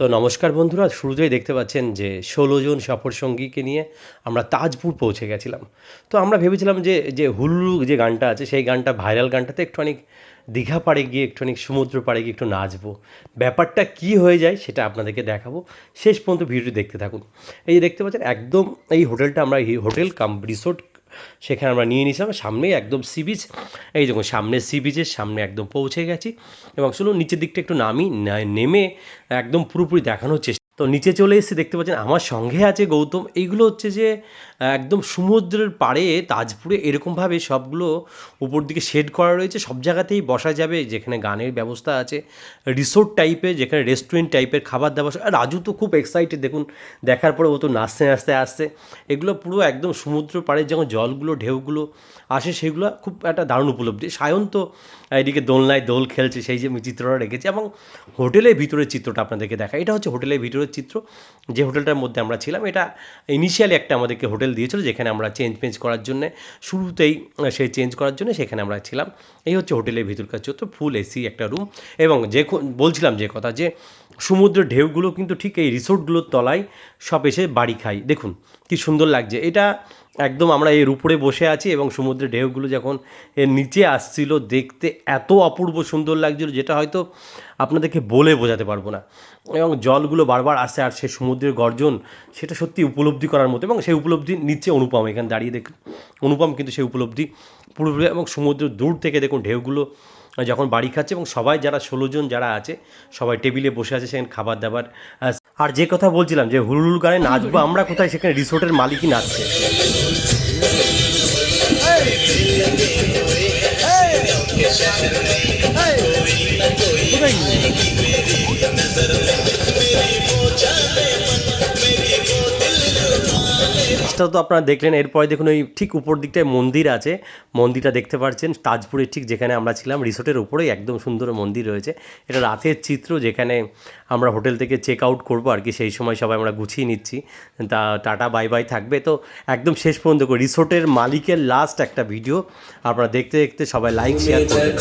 তো নমস্কার বন্ধুরা, শুরুতেই দেখতে পাচ্ছেন যে ষোলো জন সফর সঙ্গীকে নিয়ে আমরা তাজপুর পৌঁছে গেছিলাম। তো আমরা ভেবেছিলাম যে যে হুল্লু যে গানটা আছে, সেই গানটা ভাইরাল গানটাতে একটুখানি দীঘা পাড়ে গিয়ে একটুখানি সমুদ্র পাড়ে গিয়ে একটু নাচবো। ব্যাপারটা কি হয়ে যায় সেটা আপনাদেরকে দেখাবো। শেষ পর্যন্ত ভিডিওটি দেখতে থাকুন। এই যে দেখতে পাচ্ছেন, একদম এই হোটেলটা আমরা হোটেল কাম, রিসোর্ট সেখানে আমরা নিয়ে নিয়েছিলাম সামনেই একদম সি বিচ এই দেখুন সামনে সি বিচের সামনে একদম পৌঁছে গেছি। এবং শুনুন নিচের দিকটা একটু নামি নেমে একদম পুরোপুরি দেখানোর চেষ্টা তো নিচে চলে এসে দেখতে পাচ্ছেন আমার সঙ্গে আছে গৌতম। এইগুলো হচ্ছে যে একদম সমুদ্রের পাড়ে তাজপুরে এরকমভাবে সবগুলো উপর দিকে শেড করা রয়েছে। সব জায়গাতেই বসা যাবে, যেখানে গানের ব্যবস্থা আছে, রিসোর্ট টাইপের যেখানে রেস্টুরেন্ট টাইপের খাবার দাবার আর রাজু তো খুব এক্সাইটেড দেখুন, দেখার পরে ও তো নাচতে নাচতে আসছে। এগুলো পুরো একদম সমুদ্র পাড়ে যখন জলগুলো, ঢেউগুলো আসে, সেগুলো খুব একটা দারুণ উপলব্ধি। সায়ন তো এদিকে দোলনায় দোল খেলছে, সেই যে চিত্রটা রেখেছে এবং হোটেলের ভিতরের চিত্রটা আপনাদেরকে দেখা এটা হচ্ছে হোটেলের ভিতরের চিত্র যে হোটেলটার মধ্যে আমরা ছিলাম, এটা ইনিশিয়ালি একটা আমাদেরকে হোটেল দিয়েছিল, যেখানে আমরা চেঞ্জ ফেঞ্জ করার জন্য, শুরুতেই সেই চেঞ্জ করার জন্য সেখানে আমরা ছিলাম। এই হচ্ছে হোটেলের ভিতরকার চিত্র ফুল এসি একটা রুম এবং যে বলছিলাম যে কথা যে সমুদ্রের ঢেউগুলো কিন্তু ঠিক এই রিসোর্টগুলোর তলায় সব এসে বাড়ি খায়। দেখুন, কি সুন্দর লাগছে। এটা একদম আমরা এর উপরে বসে আছি এবং সমুদ্রের ঢেউগুলো যখন এর নিচে আসছিল দেখতে এত অপূর্ব সুন্দর লাগছিল যেটা হয়তো আপনাদেরকে বলে বোঝাতে পারব না। এবং জলগুলো বারবার আসে আর সে সমুদ্রের গর্জন সেটা সত্যি উপলব্ধি করার মতো এবং সেই উপলব্ধি নিচ্ছে অনুপম, এখানে দাঁড়িয়ে দেখ অনুপম কিন্তু সেই উপলব্ধি পুরোপুরি এবং সমুদ্র দূর থেকে দেখুন ঢেউগুলো যখন বাড়ি খাচ্ছে এবং সবাই যারা ষোলো জন যারা আছে, সবাই টেবিলে বসে আছে সেখানে খাবার দাবার আর যে কথা বলছিলাম যে হুলুল গানে নাচবো, আমরা কোথায়? সেখানে রিসোর্টের মালিকই নাচছে। জিনিসটা তো আপনারা দেখলেন, এরপরে দেখুন ওই ঠিক উপর দিকটায় মন্দির আছে। মন্দিরটা দেখতে পাচ্ছেন, তাজপুরের ঠিক যেখানে আমরা ছিলাম, রিসোর্টের উপরেই একদম সুন্দর মন্দির রয়েছে। এটা রাতের চিত্র যেখানে আমরা হোটেল থেকে চেক আউট করব আর কি, সেই সময় সবাই আমরা গুছিয়ে নিচ্ছি। তা, টাটা বাই বাই থাকবে। তো একদম শেষ পর্যন্ত রিসোর্টের মালিকের লাস্ট একটা ভিডিও আপনারা দেখতে দেখতে সবাই লাইক শেয়ার করবেন।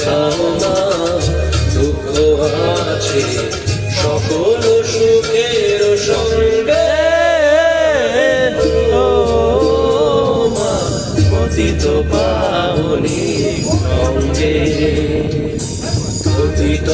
সকল পতিত পাবনি সঙ্গে। পতিত